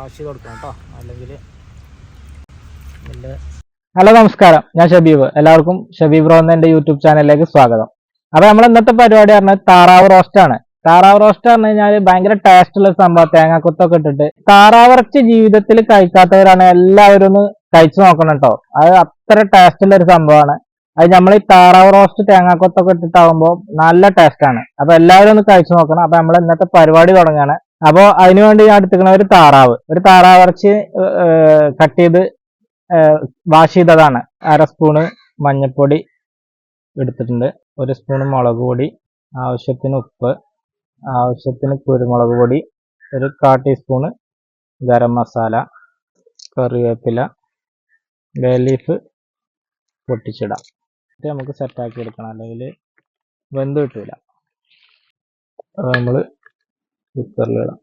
Wash ചെയ്ത് കൊടുക്കണം കേട്ടോ അല്ലെങ്കിൽ ഹലോ നമസ്കാരം. ഞാൻ ഷബീബ്. എല്ലാവർക്കും ഷബീബ് റോ എന്ന എന്റെ യൂട്യൂബ് ചാനലിലേക്ക് സ്വാഗതം. അപ്പൊ നമ്മൾ ഇന്നത്തെ പരിപാടി പറഞ്ഞാൽ താറാവ് റോസ്റ്റ് ആണ്. താറാവ് റോസ്റ്റ് പറഞ്ഞു കഴിഞ്ഞാൽ ഭയങ്കര ടേസ്റ്റ് ഉള്ള സംഭവം. തേങ്ങാക്കുത്തൊക്കെ ഇട്ടിട്ട്. താറാവ് ഇറച്ചി ജീവിതത്തിൽ കഴിക്കാത്തവരാണ് എല്ലാവരും ഒന്ന് കഴിച്ചു നോക്കണം കേട്ടോ അത് അത്ര ടേസ്റ്റ് ഉള്ള ഒരു സംഭവമാണ്. അത് നമ്മൾ ഈ താറാവ് റോസ്റ്റ് തേങ്ങാക്കൊത്തൊക്കെ ഇട്ടിട്ടാകുമ്പോൾ നല്ല ടേസ്റ്റ് ആണ്. അപ്പൊ എല്ലാവരും ഒന്ന് കഴിച്ചു നോക്കണം. അപ്പൊ നമ്മൾ ഇന്നത്തെ പരിപാടി തുടങ്ങുകയാണ് അപ്പോൾ അതിനുവേണ്ടി ഞാൻ എടുത്തിരിക്കുന്ന ഒരു താറാവ്. ഒരു താറാവ് ഇറച്ചി കട്ട് ചെയ്ത് വാഷ് ചെയ്തതാണ്. അര സ്പൂണ് മഞ്ഞൾപ്പൊടി എടുത്തിട്ടുണ്ട്. ഒരു സ്പൂൺ മുളക് പൊടി ആവശ്യത്തിന് ഉപ്പ് ആവശ്യത്തിന് കുരുമുളക് പൊടി ഒരു കാ ടീസ്പൂണ് ഗരം മസാല കറിവേപ്പില ബേ ലീഫ് പൊട്ടിച്ചിടാം. എന്നിട്ട് നമുക്ക് സെറ്റാക്കി എടുക്കണം. അല്ലെങ്കിൽ വെന്ത് കിട്ടില്ല നമ്മൾ കുക്കറിലിടാം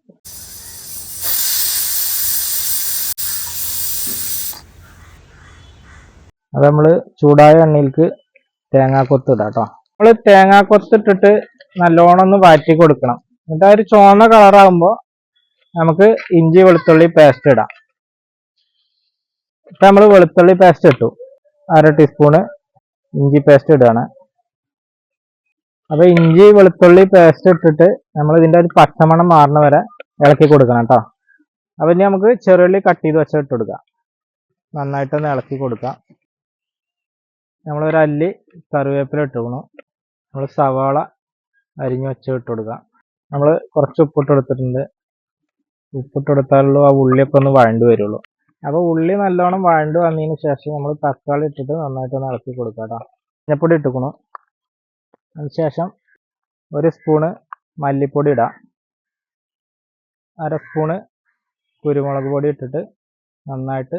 അത് നമ്മൾ ചൂടായ എണ്ണയിലേക്ക് തേങ്ങാക്കൊത്ത് ഇടാം കേട്ടോ നമ്മൾ തേങ്ങാക്കൊത്ത് ഇട്ടിട്ട് നല്ലോണം ഒന്ന് വാറ്റി കൊടുക്കണം. എന്നിട്ട് ആ ഒരു ചുവന്ന കളറാകുമ്പോൾ നമുക്ക് ഇഞ്ചി വെളുത്തുള്ളി പേസ്റ്റ് ഇടാം. ഇപ്പം നമ്മൾ വെളുത്തുള്ളി പേസ്റ്റ് ഇട്ടു. അര ടീസ്പൂണ് ഇഞ്ചി പേസ്റ്റ് ഇടുകയാണ്. അപ്പൊ ഇഞ്ചി വെളുത്തുള്ളി പേസ്റ്റ് ഇട്ടിട്ട് നമ്മൾ ഇതിന്റെ ഒരു പച്ചമണം മാറുന്ന വരെ ഇളക്കി കൊടുക്കണം കേട്ടോ അപ്പൊ ഇനി നമുക്ക് ചെറുള്ളി കട്ട് ചെയ്ത് വെച്ചിട്ട് ഇട്ട് കൊടുക്കാം. നന്നായിട്ടൊന്ന് ഇളക്കി കൊടുക്കാം. നമ്മളൊരു അല്ലി കറിവേപ്പില ഇട്ടുക്കണം നമ്മൾ സവാള അരിഞ്ഞ് വെച്ച് ഇട്ട് കൊടുക്കാം. നമ്മൾ കുറച്ച് ഉപ്പിട്ട് കൊടുത്തിട്ടുണ്ട്. ഉപ്പിട്ട് കൊടുത്താലുള്ളൂ ആ ഉള്ളിയൊക്കെ ഒന്ന് വഴണ്ട് വരുള്ളൂ. അപ്പോൾ ഉള്ളി നല്ലോണം വഴണ്ട് വന്നതിന് ശേഷം നമ്മൾ തക്കാളി ഇട്ടിട്ട് നന്നായിട്ടൊന്ന് ഇളക്കി കൊടുക്കാം കേട്ടോ മഞ്ഞപ്പൊടി ഇട്ടുക്കണം അതിന് ശേഷം ഒരു സ്പൂണ് മല്ലിപ്പൊടി ഇടാം. അര സ്പൂണ് കുരുമുളക് പൊടി ഇട്ടിട്ട് നന്നായിട്ട്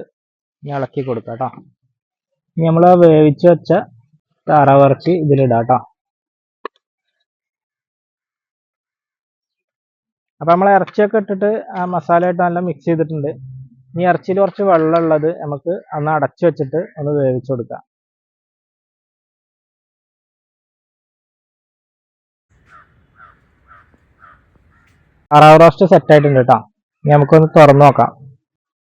ഇളക്കി കൊടുക്കാം കേട്ടോ. ഇനി നമ്മൾ വേവിച്ച് വെച്ച താറാവിറച്ചി ഇതിലിടാം കേട്ടോ. അപ്പം നമ്മൾ ഇറച്ചിയൊക്കെ ഇട്ടിട്ട് ആ മസാലയായിട്ട് നല്ല മിക്സ് ചെയ്തിട്ടുണ്ട്. ഇനി ഇറച്ചിയിൽ കുറച്ച് വെള്ളം ഉള്ളത് നമുക്ക് അന്ന് അടച്ചു വെച്ചിട്ട് ഒന്ന് വേവിച്ചു കൊടുക്കാം. താറാവ് റോസ്റ്റ് സെറ്റ് ആയിട്ടുണ്ട് കേട്ടോ നമുക്കൊന്ന് തുറന്നു നോക്കാം.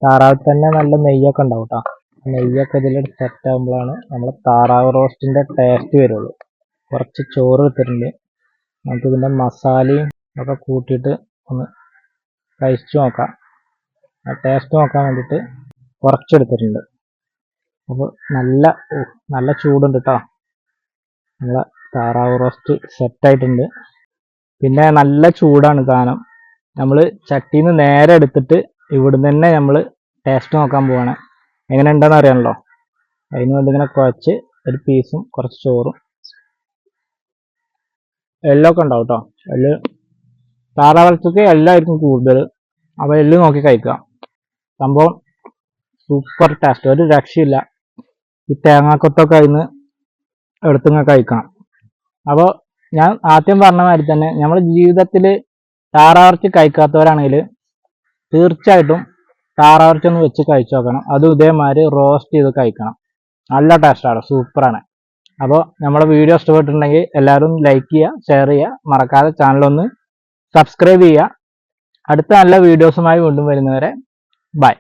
താറാവ് തന്നെ നല്ല നെയ്യൊക്കെ ഉണ്ടാവും കേട്ടോ നെയ്യൊക്കെ ഇതിൽ സെറ്റ് ആകുമ്പോഴാണ് നമ്മൾ താറാവ് റോസ്റ്റിന്റെ ടേസ്റ്റ് വരുള്ളൂ. കുറച്ച് ചോറ് എടുത്തിട്ടുണ്ട് നമുക്ക് ഇതിന്റെ മസാലയും ഒക്കെ കൂട്ടിയിട്ട് ഒന്ന് കഴിച്ചു നോക്കാം. ആ ടേസ്റ്റ് നോക്കാൻ വേണ്ടിയിട്ട് കുറച്ചെടുത്തിട്ടുണ്ട്. അപ്പോൾ നല്ല നല്ല ചൂടുണ്ട് കേട്ടോ നമ്മളെ താറാവ് റോസ്റ്റ് സെറ്റായിട്ടുണ്ട് പിന്നെ നല്ല ചൂടാണ് സാധനം. നമ്മൾ ചട്ടിന്ന് നേരെ എടുത്തിട്ട് ഇവിടുന്ന് തന്നെ നമ്മൾ ടേസ്റ്റ് നോക്കാൻ പോവാണ്. എങ്ങനെ ഉണ്ടെന്ന് അറിയാമല്ലോ? അതിന് വേണ്ടി ഇങ്ങനെ കുഴച്ച് ഒരു പീസും കുറച്ച് ചോറും. എല്ലൊക്കെ ഉണ്ടാവും കേട്ടോ എല്ല് താറാവളത്തൊക്കെ എല്ലാവർക്കും കൂടുതൽ അപ്പോൾ എല്ല് നോക്കി കഴിക്കുക സംഭവം സൂപ്പർ ടേസ്റ്റ് ഒരു രക്ഷയില്ല. ഈ തേങ്ങാക്കൊത്തൊക്കെ അതിന് എടുത്തിങ്ങനെ കഴിക്കണം. അപ്പോൾ ഞാൻ ആദ്യം പറഞ്ഞ മാതിരി തന്നെ നമ്മുടെ ജീവിതത്തിൽ താറാവർച്ചി കഴിക്കാത്തവരാണെങ്കിൽ തീർച്ചയായിട്ടും താറാവിറച്ചി ഒന്ന് വെച്ച് കഴിച്ചു നോക്കണം. അതും ഇതേമാതിരി റോസ്റ്റ് ചെയ്ത് കഴിക്കണം. നല്ല ടേസ്റ്റാണ് സൂപ്പറാണ് അപ്പോൾ നമ്മുടെ വീഡിയോ ഇഷ്ടപ്പെട്ടിട്ടുണ്ടെങ്കിൽ എല്ലാവരും ലൈക്ക് ചെയ്യുക ഷെയർ ചെയ്യുക. മറക്കാതെ ചാനലൊന്ന് സബ്സ്ക്രൈബ് ചെയ്യുക. അടുത്ത നല്ല വീഡിയോസുമായി വീണ്ടും വരുന്നവരെ ബൈ